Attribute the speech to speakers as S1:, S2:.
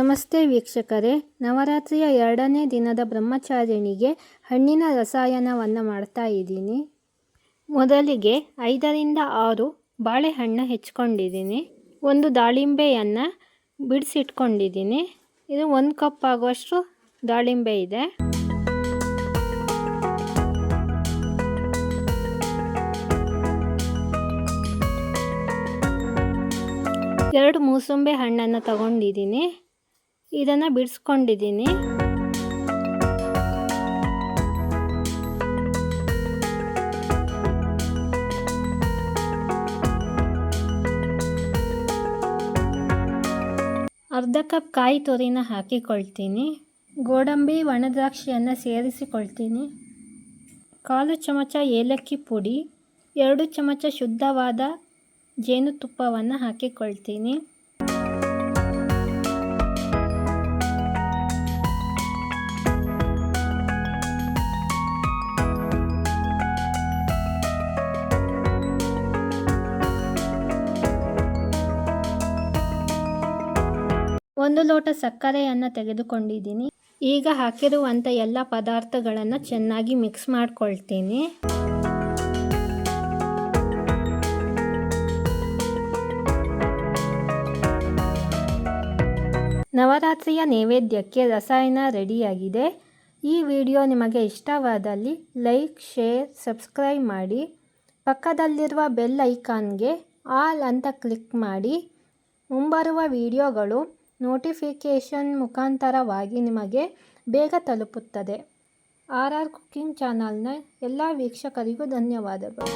S1: ನಮಸ್ತೆ ವೀಕ್ಷಕರೇ. ನವರಾತ್ರಿಯ ಎರಡನೇ ದಿನದ ಬ್ರಹ್ಮಚಾರಿಣಿಗೆ ಹಣ್ಣಿನ ರಸಾಯನವನ್ನು ಮಾಡ್ತಾ ಇದ್ದೀನಿ. ಮೊದಲಿಗೆ ಐದರಿಂದ ಆರು ಬಾಳೆಹಣ್ಣು ಹೆಚ್ಕೊಂಡಿದ್ದೀನಿ. ಒಂದು ದಾಳಿಂಬೆಯನ್ನು ಬಿಡಿಸಿಟ್ಕೊಂಡಿದ್ದೀನಿ. ಇದು ಒಂದು ಕಪ್ ಆಗುವಷ್ಟು ದಾಳಿಂಬೆ ಇದೆ. ಎರಡು ಮೂಸಂಬೆ ಹಣ್ಣನ್ನು ತಗೊಂಡಿದ್ದೀನಿ. ಇದನ್ನು ಬಿಡಿಸ್ಕೊಂಡಿದ್ದೀನಿ. ಅರ್ಧ ಕಪ್ ಕಾಯಿ ತುರಿನ ಹಾಕಿಕೊಳ್ತೀನಿ. ಗೋಡಂಬಿ ಒಣದ್ರಾಕ್ಷಿಯನ್ನು ಸೇರಿಸಿಕೊಳ್ತೀನಿ. ಕಾಲು ಚಮಚ ಏಲಕ್ಕಿ ಪುಡಿ, ಎರಡು ಚಮಚ ಶುದ್ಧವಾದ ಜೇನುತುಪ್ಪವನ್ನು ಹಾಕಿಕೊಳ್ತೀನಿ. ಒಂದು ಲೋಟ ಸಕ್ಕರೆಯನ್ನು ತೆಗೆದುಕೊಂಡಿದ್ದೀನಿ. ಈಗ ಹಾಕಿರುವಂಥ ಎಲ್ಲ ಪದಾರ್ಥಗಳನ್ನು ಚೆನ್ನಾಗಿ ಮಿಕ್ಸ್ ಮಾಡ್ಕೊಳ್ತೀನಿ. ನವರಾತ್ರಿಯ ನೈವೇದ್ಯಕ್ಕೆ ರಸಾಯನ ರೆಡಿಯಾಗಿದೆ. ಈ ವಿಡಿಯೋ ನಿಮಗೆ ಇಷ್ಟವಾದಲ್ಲಿ ಲೈಕ್, ಶೇರ್, ಸಬ್ಸ್ಕ್ರೈಬ್ ಮಾಡಿ. ಪಕ್ಕದಲ್ಲಿರುವ ಬೆಲ್ ಐಕಾನ್ಗೆ ಆಲ್ ಅಂತ ಕ್ಲಿಕ್ ಮಾಡಿ. ಮುಂಬರುವ ವಿಡಿಯೋಗಳು ನೋಟಿಫಿಕೇಷನ್ ಮುಖಾಂತರವಾಗಿ ನಿಮಗೆ ಬೇಗ ತಲುಪುತ್ತದೆ. ಆರ್ ಆರ್ ಕುಕ್ಕಿಂಗ್ ಚಾನಲ್ನ ಎಲ್ಲ ವೀಕ್ಷಕರಿಗೂ ಧನ್ಯವಾದಗಳು.